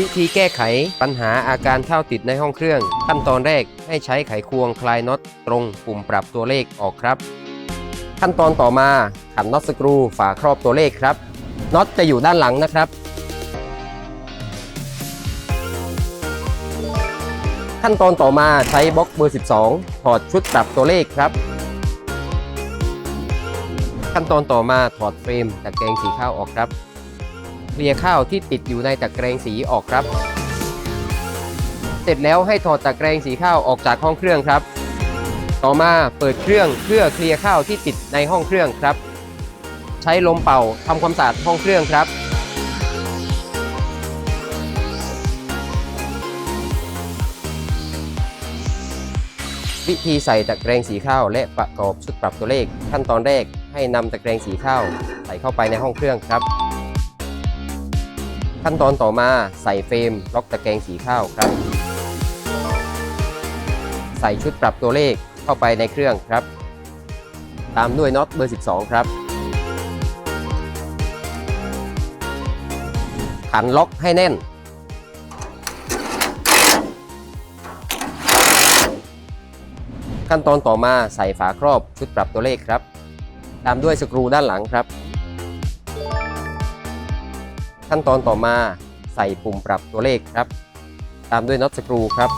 วิธีแก้ไขปัญหาอาการเข้าติดในห้องเครื่อง ขั้นตอนแรกให้ใช้ไขควงคลายน็อตตรงปุ่มปรับตัวเลขออกครับ ขั้นตอนต่อมาขันน็อตสกรูฝาครอบตัวเลขครับน็อตจะอยู่ด้านหลังนะครับ ขั้นตอนต่อมาใช้บล็อกเบอร์ 12 ถอดชุดปรับตัวเลขครับ ขั้นตอนต่อมาถอดเฟรมตะแกรงสีข้าวออกครับ เคลียร์ข้าวที่ติดอยู่ในตะแกรงสีออกครับ เสร็จแล้วให้ถอดตะแกรงสีข้าวออกจากห้องเครื่องครับ ต่อมาเปิดเครื่องเพื่อเคลียร์ข้าวที่ติดในห้องเครื่องครับ ใช้ลมเป่าทำความสะอาดห้องเครื่องครับวิธีใส่ตะแกรงสีข้าวและประกอบชุดปรับตัวเลข ขั้นตอนแรกให้นำตะแกรงสีข้าวใส่เข้าไปในห้องเครื่องครับ ขั้นตอนต่อมาใส่เฟรมล็อกตะแกรงสีข้าวครับ ใส่ชุดปรับตัวเลขเข้าไปในเครื่องครับ ตามด้วยน็อตเบอร์ 12 ครับ ขันล็อกให้แน่น ขั้นตอนต่อมาใส่ฝาครอบชุดปรับตัวเลขครับ ตามด้วยสกรูด้านหลังครับ ขั้นตอนต่อมาใส่ปุ่มปรับตัวเลขครับ ตามด้วยน็อตสกรูครับ